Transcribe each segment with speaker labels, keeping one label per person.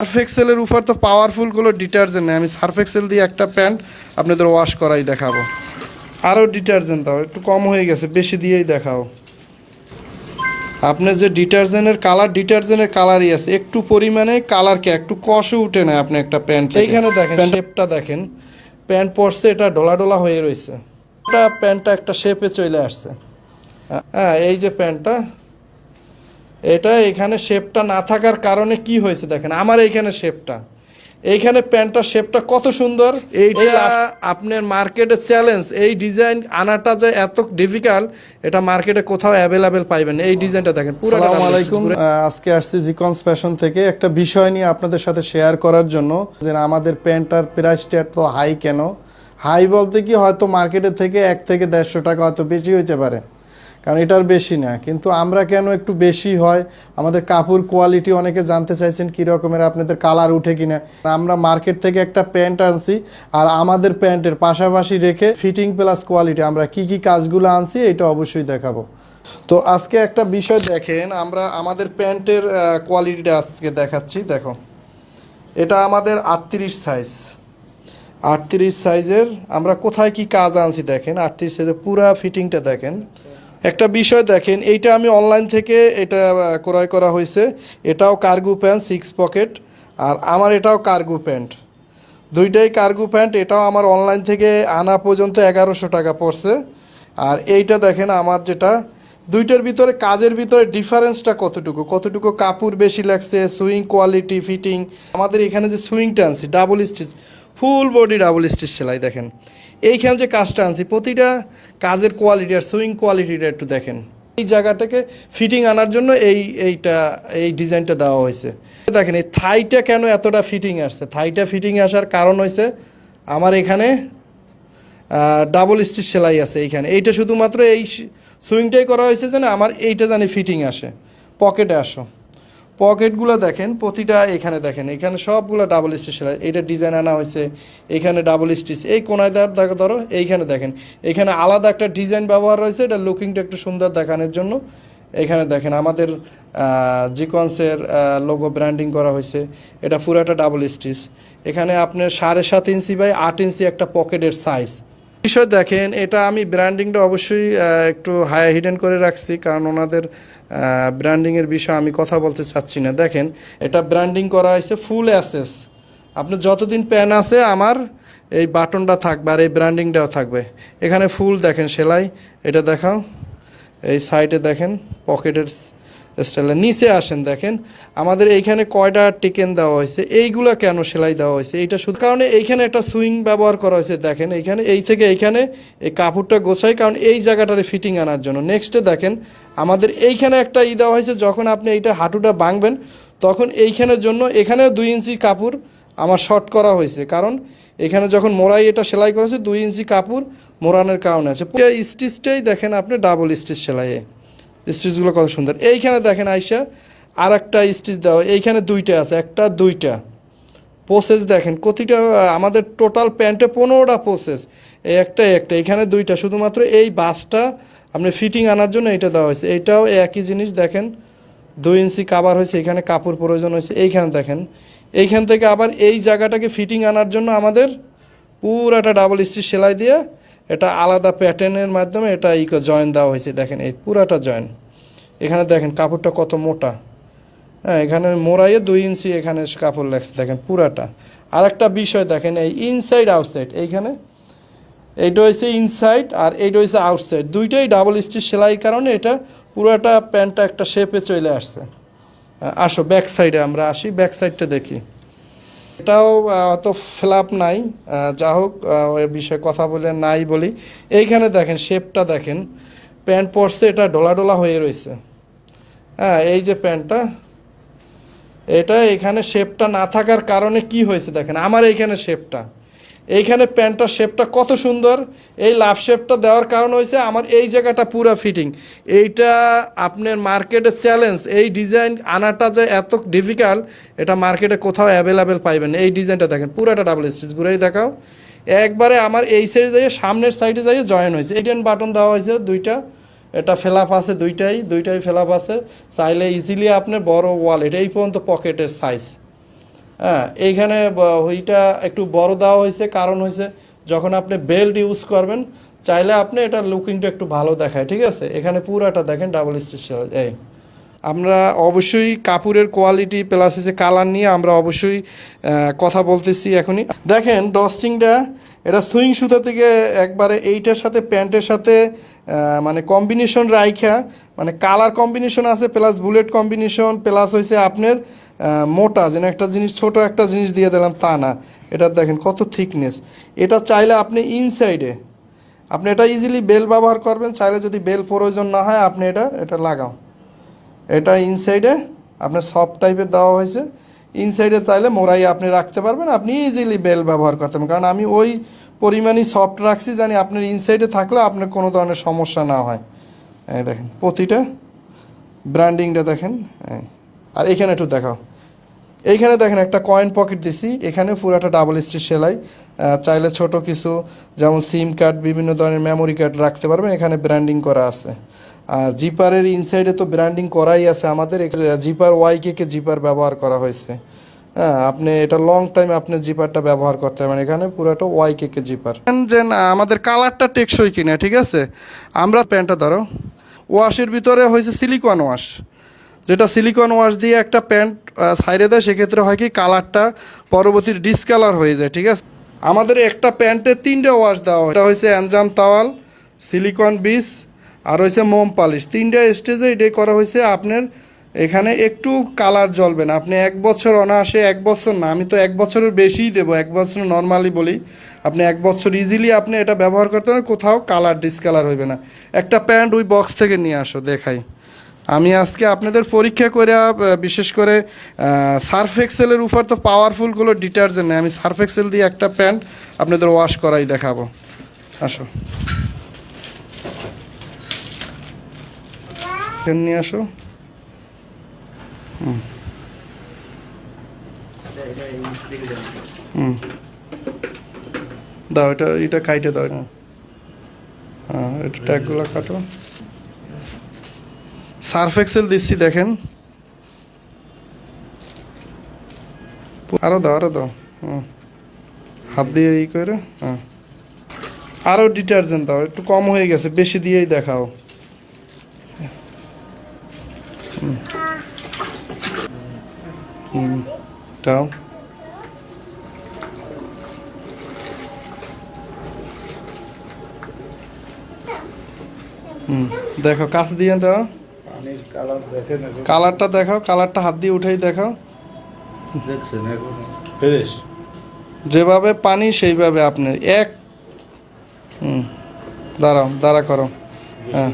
Speaker 1: Surf এক্সেলের উপর তো powerful কোনো ডিটারজেন্ট নেই। আমি সার্ফ এক্সেল দিয়ে একটা প্যান্ট আপনাদের ওয়াশ করাই দেখাবো। আরও ডিটারজেন্ট দাও একটু কম হয়ে গেছে বেশি দিয়েই দেখাও। আপনার যে ডিটারজেন্টের কালার ডিটারজেন্টের কালারই আছে একটু পরিমাণে কালারকে একটু কষও উঠে না আপনি একটা প্যান্ট এইখানে দেখেন শেপটা দেখেন। প্যান্ট পরছে এটা ডোলা ডোলা হয়ে রয়েছে এটা প্যান্টটা একটা শেপে চলে আসছে। হ্যাঁ এই যে প্যান্টটা এটা এখানে শেপটা না থাকার কারণে কি হয়েছে দেখেন আমার এইখানে শেপটা এইখানে প্যান্টটা শেপটা কত সুন্দর। এইটা আপনার মার্কেটে চ্যালেঞ্জ এই ডিজাইন আনাটা যে এত ডিফিকাল্ট এটা মার্কেটে কোথাও অ্যাভেলেবেল পাইবেন এই ডিজাইনটা দেখেন
Speaker 2: আসসালামু
Speaker 1: আলাইকুম। আজকে আসছি জিকন্স ফ্যাশন থেকে। একটা বিষয় নিয়ে আপনাদের সাথে শেয়ার করার জন্য যে আমাদের প্যান্টটার প্রাইসটা এত হাই কেন? হাই বলতে কি হয়তো মার্কেটের থেকে এক থেকে দেড়শো টাকা হয়তো বেশি হইতে পারে। কারণ এটার বেশি না। কিন্তু আমরা কেন একটু বেশি হয়? আমাদের কাপড় কোয়ালিটি অনেকে জানতে চাইছেন কী রকমের, আপনাদের কালার উঠে কিনা। আমরা মার্কেট থেকে একটা প্যান্ট আনছি আর আমাদের প্যান্টের পাশাপাশি রেখে ফিটিং প্লাস কোয়ালিটি আমরা কি কি কাজগুলো আনছি এটা অবশ্যই দেখাবো। তো আজকে একটা বিষয় দেখেন, আমরা আমাদের প্যান্টের কোয়ালিটিটা আজকে দেখাচ্ছি। দেখো, এটা আমাদের আটত্রিশ সাইজ আটত্রিশ সাইজের আমরা কোথায় কি কাজ আনছি দেখেন, আটত্রিশ সাইজের পুরা ফিটিংটা দেখেন। একটা বিষয় দেখেন, এইটা আমি অনলাইন থেকে এটা ক্রয় করা হয়েছে। এটাও কার্গু প্যান্ট সিক্স পকেট আর আমার এটাও কার্গু প্যান্ট দুইটাই কার্গু প্যান্ট এটাও আমার অনলাইন থেকে আনা পর্যন্ত এগারোশো টাকা পড়ছে। আর এইটা দেখেন, আমার যেটা দুইটার ভিতরে কাজের ভিতরে ডিফারেন্সটা কতটুকু? কতটুকু কাপড় বেশি লাগছে? সুইং কোয়ালিটি ফিটিং আমাদের এখানে যে সুইংটা আনছি double stitch full body double stitch সেলাই, দেখেন। এইখানে যে কাজটা আনছি, প্রতিটা কাজের কোয়ালিটি আর সুইং কোয়ালিটিটা একটু দেখেন। এই জায়গাটাকে ফিটিং আনার জন্য এই, এইটা, এই ডিজাইনটা দেওয়া হয়েছে। দেখেন, এই থাইটা কেন এতটা ফিটিং আসছে? থাইটা ফিটিং আসার কারণ হয়েছে, আমার এখানে ডাবল স্টিচ সেলাই আছে এইখানে। এইটা শুধুমাত্র এই সুইংটাই করা হয়েছে যে না, আমার এইটা জানি ফিটিং আসে। পকেটে আসো। পকেটগুলো দেখেন, প্রতিটা এখানে দেখেন, এখানে সবগুলো ডাবল স্টিচ এইটা ডিজাইন আনা হয়েছে, এখানে ডাবল স্টিচ এই কোনায় দেখো ধরো, এইখানে দেখেন। এখানে আলাদা একটা ডিজাইন ব্যবহার হয়েছে এটা লুকিংটা একটু সুন্দর দেখানোর জন্য। এখানে দেখেন, আমাদের জিকন্সের লোগো ব্র্যান্ডিং করা হয়েছে, এটা পুরাটা ডাবল স্টিচ এখানে আপনার সাড়ে সাত ইঞ্চি বাই আট ইঞ্চি একটা পকেটের সাইজ বিষয় দেখেন, এটা আমি ব্র্যান্ডিংটা অবশ্যই একটু হাই হিডেন করে রাখছি, কারণ ওনাদের ব্র্যান্ডিংয়ের বিষয়ে আমি কথা বলতে চাচ্ছি না। দেখেন, এটা ব্র্যান্ডিং করা হয়েছে ফুল অ্যাসেস আপনার যতদিন প্যান আছে, আমার এই বাটনটা থাকবে আর এই ব্র্যান্ডিংটাও থাকবে। এখানে ফুল দেখেন সেলাই, এটা দেখাও, এই সাইডে দেখেন পকেটের স্টাইলে। নিচে আসেন, দেখেন, আমাদের এইখানে কয়টা টিকেন দেওয়া হয়েছে, এইগুলো কেন সেলাই দেওয়া হয়েছে, এইটা শুধু কারণে এইখানে একটা সুইং ব্যবহার করা হয়েছে, দেখেন, এইখানে এই থেকে এইখানে এই কাপড়টা গোছাই, কারণ এই জায়গাটারে ফিটিং আনার জন্য। নেক্সটে দেখেন, আমাদের এইখানে একটা ই দেওয়া হয়েছে, যখন আপনি এইটা হাঁটুটা ভাঙবেন, তখন এইখানের জন্য এখানেও দুই ইঞ্চি কাপড় আমার শর্ট করা হয়েছে। কারণ এখানে যখন মোড়াই এটা সেলাই করেছে দুই ইঞ্চি কাপড় মোড়ানোর কারণে আছে। স্টিচটাই দেখেন আপনি ডাবল স্টিচ সেলাইয়ে। স্টিচগুলো কত সুন্দর। এইখানে দেখেন আইসা আর একটা স্টিচ দেওয়া এইখানে দুইটা আছে একটা দুইটা। প্রসেস দেখেন আহ, আমাদের টোটাল প্যান্টে পনেরোটা প্রসেস এই একটা একটা এখানে দুইটা শুধুমাত্র এই বাসটা আপনি ফিটিং আনার জন্য এটা দেওয়া হয়েছে। এইটাও একই জিনিস দেখেন দুই ইঞ্চি কাবার হয়েছে এখানে কাপড় প্রয়োজন হয়েছে এইখানে দেখেন। এইখান থেকে আবার এই জায়গাটাকে ফিটিং আনার জন্য আমাদের পুরাটা ডাবল স্টিচ সেলাই দিয়ে এটা আলাদা প্যাটার্নের মাধ্যমে এটা ই জয়েন দেওয়া হয়েছে। দেখেন, এই পুরাটা জয়েন এখানে দেখেন, কাপড়টা কত মোটা। হ্যাঁ এখানে মোড়াইয়ে দুই ইঞ্চি এখানে কাপড় লাগছে। দেখেন, পুরাটা। আর একটা বিষয় দেখেন, এই ইনসাইড আউটসাইড এইখানে এইটা হয়েছে ইনসাইড আর এইটা হয়েছে আউটসাইড দুইটাই ডাবল স্টিচ সেলাইয়ের কারণে এটা পুরাটা প্যান্টটা একটা শেপে চলে আসছে। আসো ব্যাক সাইডে আমরা আসি। ব্যাক সাইডটা দেখি। এটাও অত ফ্ল্যাপ নাই। যা হোক ওই বিষয়ে কথা বলে নাই বলি। এইখানে দেখেন শেপটা দেখেন। প্যান্ট পরছে, এটা ডোলা ডোলা হয়ে রয়েছে। হ্যাঁ এই যে প্যান্টটা এটা এখানে শেপটা না থাকার কারণে কি হয়েছে দেখেন? আমার এইখানে শেপটা এইখানে প্যান্টটার শেপটা কত সুন্দর। এই লাভ শেপটা দেওয়ার কারণ হয়েছে আমার এই জায়গাটা পুরো ফিটিং। এইটা আপনার মার্কেটে চ্যালেঞ্জ। এই ডিজাইন আনাটা যে এত ডিফিকাল্ট এটা মার্কেটে কোথাও অ্যাভেলেবেল পাইবেন এই ডিজাইনটা দেখেন, পুরাটা ডাবল স্টিচ ঘুরেই দেখাও। একবারে আমার এই সাইডে যাইয়ে, সামনের সাইডে যাইয়ে জয়েন হয়েছে। এইটেন বাটন দেওয়া হয়েছে দুইটা। এটা ফেলাপ আছে দুইটাই দুইটাই ফেলাপ আছে। চাইলে ইজিলি আপনার বড় ওয়ালেট এই পর্যন্ত পকেটের সাইজ হ্যাঁ এইখানে ওইটা একটু বড় দেওয়া হয়েছে, কারণ হয়েছে যখন আপনি বেল্ট ইউজ করবেন, চাইলে আপনি এটা লুকিংটা একটু ভালো দেখায়, ঠিক আছে? এখানে পুরাটা দেখেন, ডাবল স্টিচ এই। আমরা অবশ্যই কাপড়ের কোয়ালিটি প্লাস হচ্ছে কালার নিয়ে আমরা অবশ্যই কথা বলতেছি এখনই। দেখেন ডস্টিংটা এটা সুইং সুতা থেকে একবারে এইটার সাথে, প্যান্টের সাথে মানে কম্বিনেশন রাইখা মানে কালার কম্বিনেশন আছে প্লাস বুলেট কম্বিনেশন প্লাস হয়েছে আপনার মোটা, যেন একটা জিনিস, ছোট একটা জিনিস দিয়ে দিলাম তা না। এটা দেখেন কত থিকনেস এটা চাইলে আপনি ইনসাইডে আপনি এটা ইজিলি বেল ব্যবহার করবেন, চাইলে যদি বেল প্রয়োজন না হয়, আপনি এটা এটা লাগাও। এটা ইনসাইডে আপনার সফট টাইপের দেওয়া হয়েছে। ইনসাইডে তাইলে মোড়াই আপনি রাখতে পারবেন, আপনি ইজিলি বেল ব্যবহার করতে পারবেন। কারণ আমি ওই পরিমাণই সফট রাখছি জানি আপনার ইনসাইডে থাকলে আপনার কোনো ধরনের সমস্যা না হয়। হ্যাঁ দেখেন, প্রতিটা ব্র্যান্ডিংটা দেখেন হ্যাঁ আর এখানে একটু দেখাও। এইখানে দেখেন একটা কয়েন পকেট দিছি, এখানে পুরাটা ডাবল স্টিচ সেলাই। চাইলে ছোট কিছু, যেমন সিম কার্ড বিভিন্ন ধরনের মেমোরি কার্ড রাখতে পারবেন, এখানে ব্র্যান্ডিং করা আছে। আর জিপারের ইনসাইডে তো ব্র্যান্ডিং করাই আছে আমাদের, এখানে জিপার ওয়াইকে কে জিপার ব্যবহার করা হয়েছে। হ্যাঁ আপনি এটা লং টাইম আপনি জিপারটা ব্যবহার করতে পারেন, এখানে পুরোটা ওয়াই কে জিপার। যে আমাদের কালারটা টেকসই কিনা, ঠিক আছে? আমরা প্যান্টটা ধরো ওয়াশের ভিতরে হয়েছে সিলিকন ওয়াশ যেটা সিলিকন ওয়াশ দিয়ে একটা প্যান্ট সাইডে দেয়, সেক্ষেত্রে হয় কি কালারটা পরবর্তী ডিসকালার হয়ে যায়, ঠিক আছে? আমাদের একটা প্যান্টে তিনটে ওয়াশ দেওয়া হয়। এটা হয়েছে অ্যানজাম তাওয়াল সিলিকন বিস আর হয়েছে মোম পালিশ। তিনটে স্টেজে এটাই করা হয়েছে আপনার এখানে একটু কালার জ্বলবে না। আপনি এক বছর অনায়াসে, এক বছর না, আমি তো এক বছরের বেশিই দেবো, এক বছর নর্মালি বলি। আপনি এক বছর ইজিলি আপনি এটা ব্যবহার করতে পারেন, কোথাও কালার ডিসকালার হইবে না। একটা প্যান্ট ওই বক্স থেকে নিয়ে আসো, দেখাই। আমি আজকে আপনাদের পরীক্ষা করে বিশেষ করে সার্ফ এক্সেলের উপর তো পাওয়ারফুলগুলো ডিটারজেন্ট নেই। আমি সার্ফ এক্সেল দিয়ে একটা প্যান্ট আপনাদের ওয়াশ করাই দেখাবো। আসো। এখানে নিয়ে আসো। হুম। হুম। দাও, এটা এটা কাইটে দাও হ্যাঁ এটা ট্যাগগুলো কাটো। সার্ফ এক্সেল দিচ্ছি, দেখেন। আরও দাও আরও দাও। হুম। হাত দিয়ে ই করে হ্যাঁ। আরও ডিটারজেন্ট দাও, একটু কম হয়ে গেছে, বেশি দিয়েই দেখাও। হুম দাও হুম দেখো কাছ দিয়ে দাও। কালারটা দেখাও কালারটা হাত দিয়ে উঠেই দেখাও। যেভাবে পানি সেইভাবে আপনি এক। হুম। দাঁড়াও দাঁড়া করো। হ্যাঁ।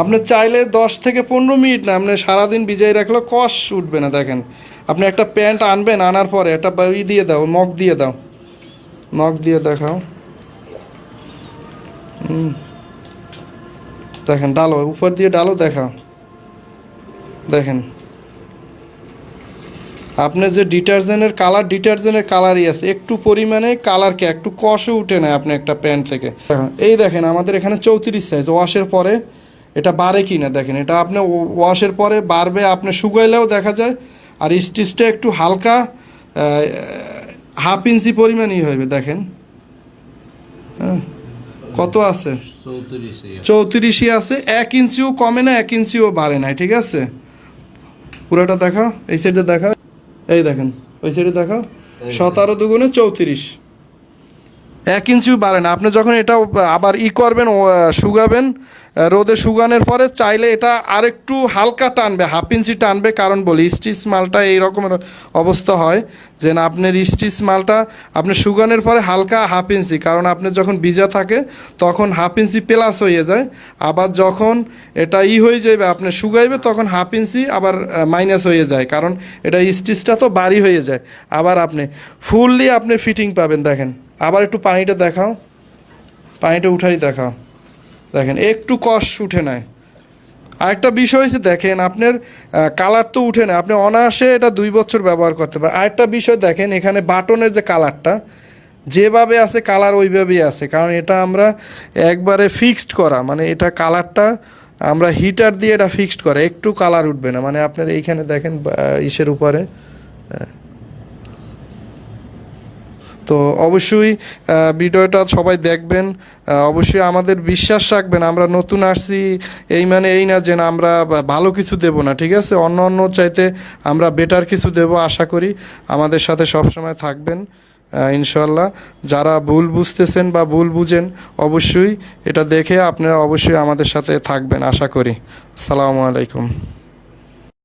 Speaker 1: আপনি চাইলে দশ থেকে পনেরো মিনিট না, আপনি সারাদিন ভিজাই রাখলেও কষ উঠবে না, দেখেন। আপনি একটা প্যান্ট আনবেন, আনার পরে একটা ই দিয়ে দাও, মগ দিয়ে দাও। মগ দিয়ে দেখাও। দেখেন, ডালো, উপর দিয়ে ডালো দেখাও। দেখেন। আপনার যে ডিটারজেন্টের কালার, ডিটারজেন্টের কালারই আছে, একটু পরিমাণে কালারকে একটু কষও উঠে নেয় আপনি একটা প্যান্ট থেকে। এই দেখেন, আমাদের এখানে চৌত্রিশ সাইজ ওয়াশের পরে এটা বাড়ে কি না দেখেন এটা আপনি ওয়াশের পরে বাড়বে আপনি শুকাইলেও দেখা যায় আর স্টিচটা একটু হালকা হাফ ইঞ্চি পরিমাণই হবে দেখেন। হ্যাঁ কত আছে? চৌত্রিশই আছে এক ইঞ্চিও কমে না এক ইঞ্চিও বাড়ে না ঠিক আছে? পুরোটা দেখা এই সাইডে দেখা এই দেখেন ওই সাইডে
Speaker 2: দেখা
Speaker 1: সতেরো দুগুণে চৌত্রিশ। এক ইঞ্চিও বাড়ে না আপনি যখন এটা আবার ই করবেন আহ, রোদে শুকানোর পরে চাইলে এটা আরেকটু হালকা টানবে, হাফ ইঞ্চি টানবে, কারণ বলি স্টিচ মালটা এই রকমের অবস্থা হয় যে না, আপনার স্টিচ মালটা আপনি শুকানোর পরে হালকা হাফ ইঞ্চি, কারণ আপনি যখন ভিজা থাকে তখন হাফ ইঞ্চি প্লাস হয়ে যায়, আবার যখন এটা ই হয়ে যাবে আপনি শুকাইবে তখন হাফ ইঞ্চি আবার মাইনাস হয়ে যায়, কারণ এটা স্টিচটা তো বাড়ি হয়ে যায়। আবার আপনি ফুললি আপনি ফিটিং পাবেন, দেখেন। আবার একটু পানিটা দেখাও, পানিটা উঠাই দেখাও। দেখেন, একটু কষ উঠে নেয় আরেকটা বিষয় হচ্ছে দেখেন, আপনার কালার তো উঠে না আপনি অনায়াসে এটা দুই বছর ব্যবহার করতে পারেন। আরেকটা বিষয় দেখেন, এখানে বাটনের যে কালারটা যেভাবে আছে কালার ওইভাবেই আছে। কারণ এটা আমরা একবারে ফিক্সড করা মানে এটা কালারটা আমরা হিটার দিয়ে এটা ফিক্সড করা, একটু কালার উঠবে না। মানে আপনার এইখানে দেখেন ইসের উপরে তো অবশ্যই ভিডিওটা সবাই দেখবেন। অবশ্যই আমাদের বিশ্বাস রাখবেন, আমরা নতুন আসছি, এই মানে এই না যে আমরা ভালো কিছু দেব না, ঠিক আছে? অন্য অন্য চাইতে আমরা বেটার কিছু দেব, আশা করি। আমাদের সাথে সবসময় থাকবেন ইনশাল্লাহ যারা ভুল বুঝতেছেন বা ভুল বুঝেন, অবশ্যই এটা দেখে আপনারা অবশ্যই আমাদের সাথে থাকবেন, আশা করি। আসসালামু আলাইকুম।